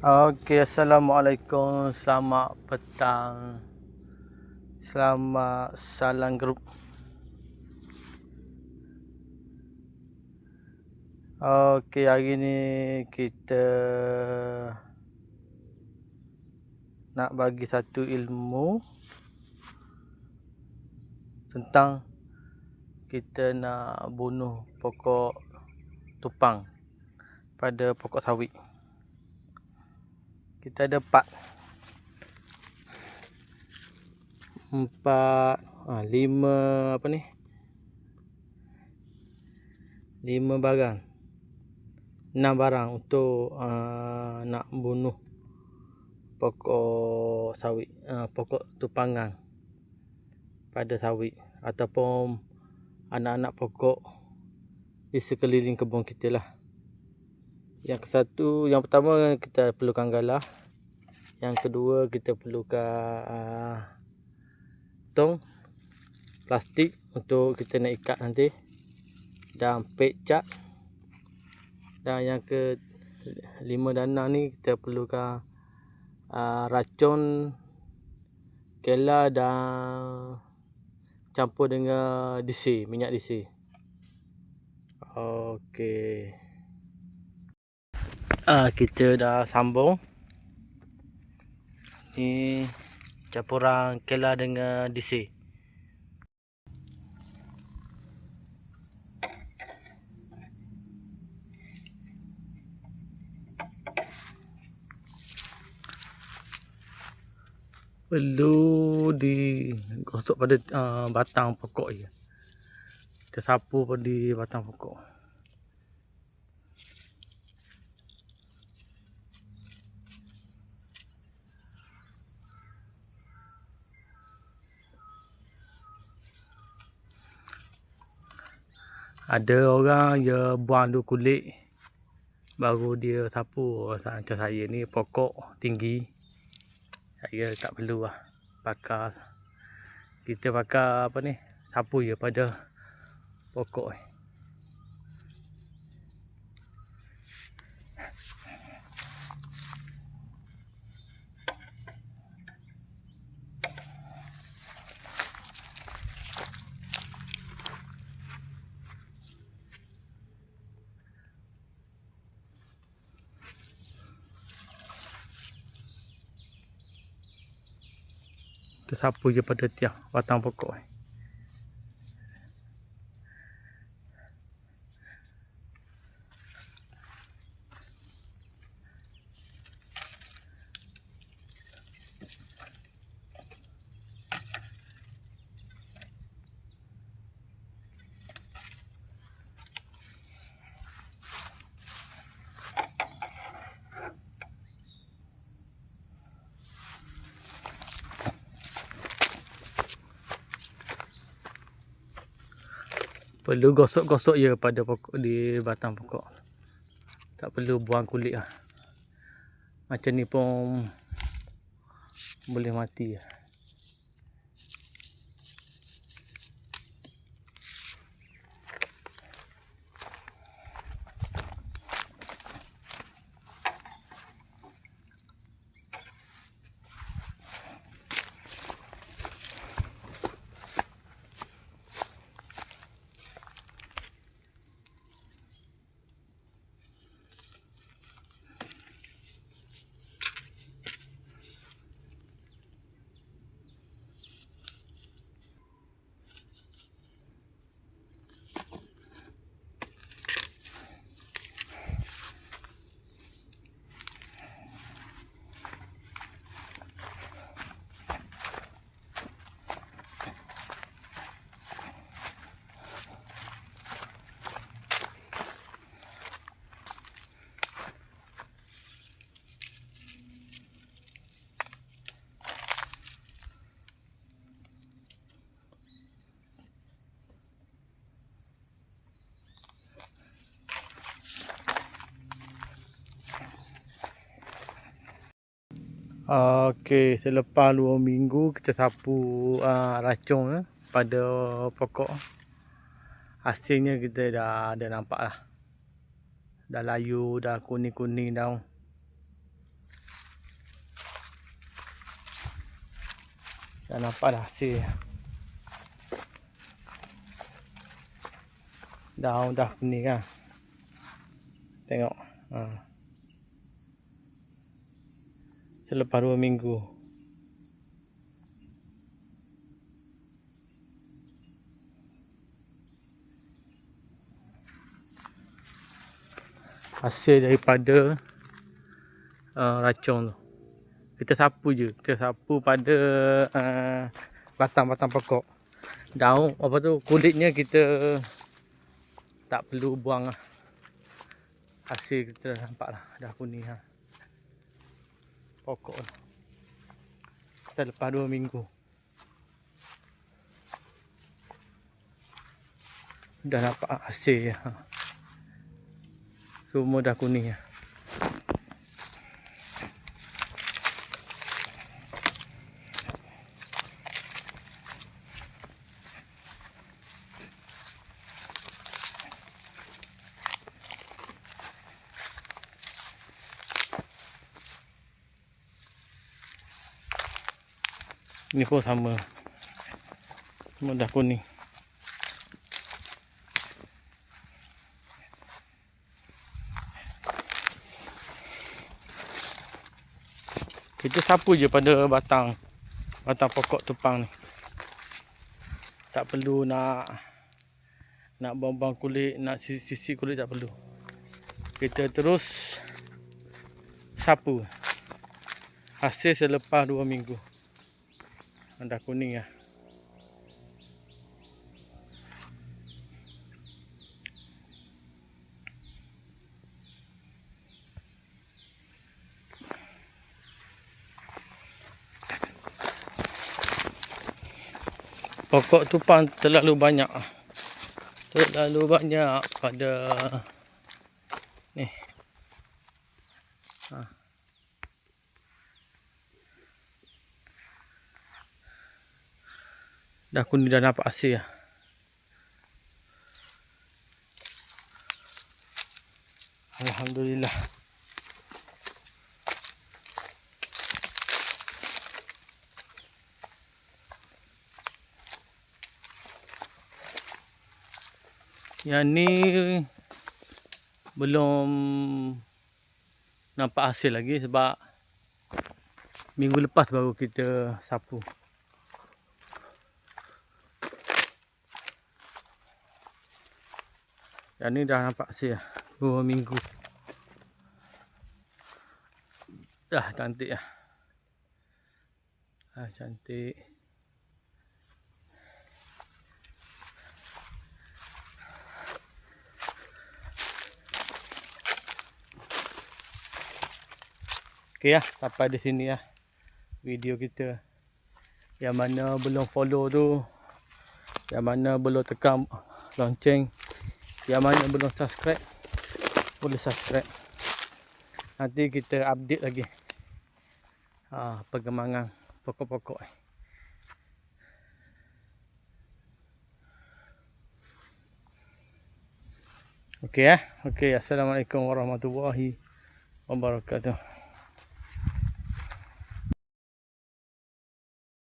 Okey, Assalamualaikum. Selamat petang. Selamat salam grup. Okey, hari ni kita nak bagi satu ilmu tentang kita nak bunuh pokok tupang pada pokok sawit kita ada empat. Empat ha, lima apa ni? Lima barang. Enam barang untuk uh, nak bunuh pokok sawit uh, pokok tupangan pada sawit ataupun anak-anak pokok di sekeliling kebun kita lah. Yang satu yang pertama kita perlukan galah yang kedua kita perlukan uh, tong plastik untuk kita nak ikat nanti. Dan pecak dan yang ke lima dan enam ni kita perlukan uh, racun kela dan campur dengan DC minyak DC okey. Uh, kita dah sambung ni campuran kela dengan DC perlu digosok pada uh, batang pokok je. Kita sapu pada batang pokok ada orang dia buang dulu kulit baru dia sapu. Macam saya ni pokok tinggi. Saya tak perlu lah pakai kita pakai apa ni? Sapu je pada pokok ni tersapu je pada tiang batang pokok perlu gosok-gosok je pada pokok di batang pokok. Tak perlu buang kulit lah. Macam ni pun boleh mati lah Okey, selepas 2 minggu kita sapu uh, racun eh, pada pokok. Hasilnya kita dah ada nampak lah. Dah layu, dah kuning-kuning daun. Dah nampak dah hasil. Daun dah kuning kan. Tengok. Uh. Selepas dua minggu. Hasil daripada uh, racun tu. Kita sapu je. Kita sapu pada uh, batang-batang pokok. Daun apa tu kulitnya kita tak perlu buang lah. Hasil kita nampak lah. Dah kuning ha. Pokok lah. Selepas dua minggu. Dah nampak hasil ha. Semua dah kuning lah. Ni pun sama. Semua dah kuning. Kita sapu je pada batang batang pokok tupang ni. Tak perlu nak nak buang-buang kulit, nak sisi-sisi kulit tak perlu. Kita terus sapu. Hasil selepas 2 minggu. Dah kuning lah. Pokok tupang terlalu banyak. Terlalu banyak pada ni. Dah kuning dah nampak hasil lah. Alhamdulillah. Yang ni belum nampak hasil lagi sebab minggu lepas baru kita sapu. Yang ni dah nampak hasil. Dua minggu. Dah cantik lah. Ah, cantik. Okey lah, sampai di sini lah video kita. Yang mana belum follow tu, yang mana belum tekan lonceng, yang mana belum subscribe, boleh subscribe. Nanti kita update lagi ha, perkembangan pokok-pokok ni. Okey ya. Okey, assalamualaikum warahmatullahi wabarakatuh.